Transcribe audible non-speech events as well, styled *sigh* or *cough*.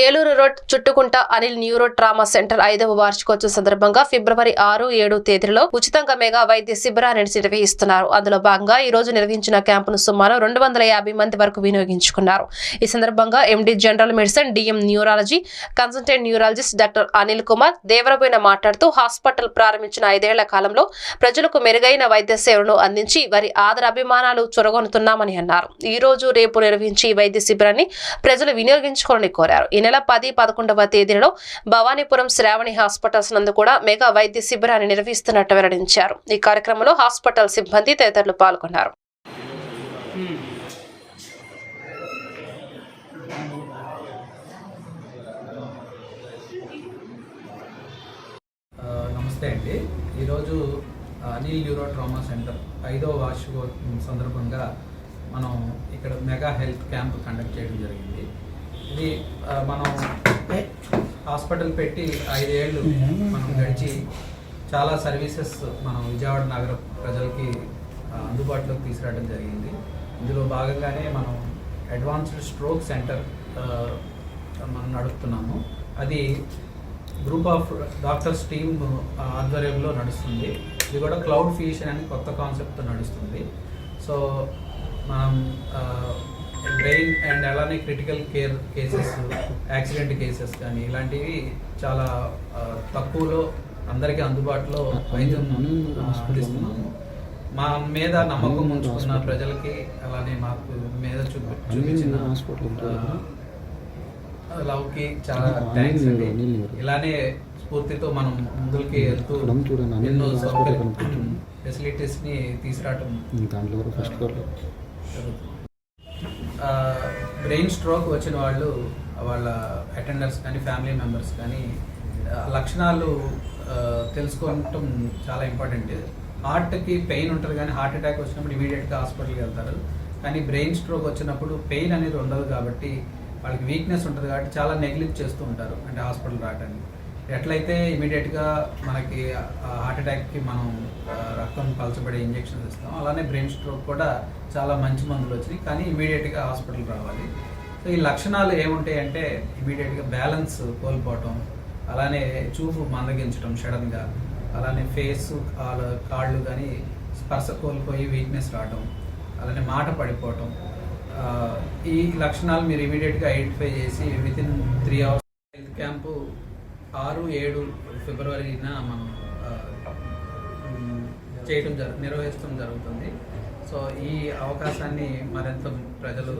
Eluru road Chuttugunta Anil neuro trauma centre ఐదవ వార్షికోత్సవం సందర్భంగా ఫిబ్రవరి ఆరు ఏడు తేదీలలో ఉచితంగా మెగా వైద్య శిబిరాన్ని నిర్వహిస్తున్నారు. అందులో భాగంగా ఈ రోజు నిర్వహించిన క్యాంపును సుమారు రెండు వందల యాభై మంది వరకు వినియోగించుకున్నారు. ఈ సందర్భంగా MD general medicine DM neurology consultant neurologist doctor Anil Kumar Devaraboina మాట్లాడుతూ హాస్పిటల్ ప్రారంభించిన ఐదేళ్ళ కాలంలో ప్రజలకు మెరుగైన వైద్య సేవలను అందించి వారి ఆదర అభిమానాలు చొరగొనుతున్నామని అన్నారు. ఈ రోజు రేపు నిర్వహించి ఈ వైద్య శిబిరాన్ని ప్రజలు వినియోగించుకోవాలని కోరారు. ఈ నెల పది పదకొండవ తేదీలలో భవానీపురం శ్రావణి హాస్పిటల్స్ నందు కూడా మెగా వైద్య శిబిరాన్ని నిర్వహిస్తున్నట్టు వెల్లడించారు. ఈ కార్యక్రమంలో హాస్పిటల్ సిబ్బంది తదితరులు పాల్గొన్నారు. నమస్తే అండి. ఈరోజు అనిల్ న్యూరో ట్రామా సెంటర్ ఐదవ వార్షిక సందర్భంగా మనం ఇక్కడ మెగా హెల్త్ క్యాంప్ కండక్ట్ చేయడం జరిగింది. ఇది మనం హాస్పిటల్ పెట్టి ఐదేళ్ళు మనం గడిచి చాలా సర్వీసెస్ మనం విజయవాడ నగర ప్రజలకి అందుబాటులోకి తీసుకురావడం జరిగింది. ఇందులో భాగంగానే మనం అడ్వాన్స్డ్ స్ట్రోక్ సెంటర్ మనం నడుపుతున్నాము. అది గ్రూప్ ఆఫ్ డాక్టర్స్ టీమ్ ఆధ్వర్యంలో నడుస్తుంది. ఇది కూడా క్లౌడ్ ఫ్యూషన్ అని కొత్త కాన్సెప్ట్తో నడుస్తుంది. సో మనం బ్రెయిన్ అండ్ అలానే critical care cases accident cases కానీ ఇలాంటివి చాలా తక్కువలో అందరికీ అందుబాటులో వైద్యం అందిస్తున్నాము. మా మీద నమ్మకం ఉంచుకున్న ప్రజలకి అలానే మాకు మీద చూపి చూపించిన లవ్కి చాలా థ్యాంక్స్ అండి. ఇలానే స్ఫూర్తితో మనం ముందుకి వెళ్తూ ఎన్నో సౌకర్యం ఫెసిలిటీస్ *clears throat* ని తీసుకురావటం దాంట్లో ఫస్ట్ బ్రెయిన్ స్ట్రోక్ వచ్చిన వాళ్ళు వాళ్ళ అటెండర్స్ కానీ ఫ్యామిలీ మెంబర్స్ కానీ లక్షణాలు తెలుసుకోవటం చాలా ఇంపార్టెంట్. హార్ట్కి పెయిన్ ఉంటుంది కానీ హార్ట్ అటాక్ వచ్చినప్పుడు ఇమీడియట్గా హాస్పిటల్కి వెళ్తారు. కానీ బ్రెయిన్ స్ట్రోక్ వచ్చినప్పుడు పెయిన్ అనేది ఉండదు కాబట్టి వాళ్ళకి వీక్నెస్ ఉంటుంది కాబట్టి చాలా నెగ్లెక్ట్ చేస్తూ ఉంటారు. అంటే హాస్పిటల్ రావడానికి ఎట్లయితే ఇమీడియట్గా మనకి హార్ట్ అటాక్కి మనం రక్తం పలచబడే ఇంజెక్షన్స్ ఇస్తాం అలానే బ్రెయిన్ స్ట్రోక్ కూడా చాలా మంచి మందులు వచ్చినాయి. కానీ ఇమీడియట్గా హాస్పిటల్ రావాలి. సో ఈ లక్షణాలు ఏముంటాయి అంటే ఇమీడియట్గా బ్యాలెన్స్ కోల్పోవటం అలానే చూపు మందగించడం సడన్గా అలానే ఫేస్ కాళ్ళు కాళ్ళు కానీ స్పర్శ కోల్పోయి వీక్నెస్ రావటం అలానే మాట పడిపోవటం ఈ లక్షణాలు మీరు ఇమీడియట్గా ఐడెంటిఫై చేసి within three hours health camp ఆరు ఏడు ఫిబ్రవరిన మనం చేయటం చేయడం జరు నిర్వహించడం జరుగుతుంది. సో ఈ అవకాశాన్ని మరింత ప్రజలు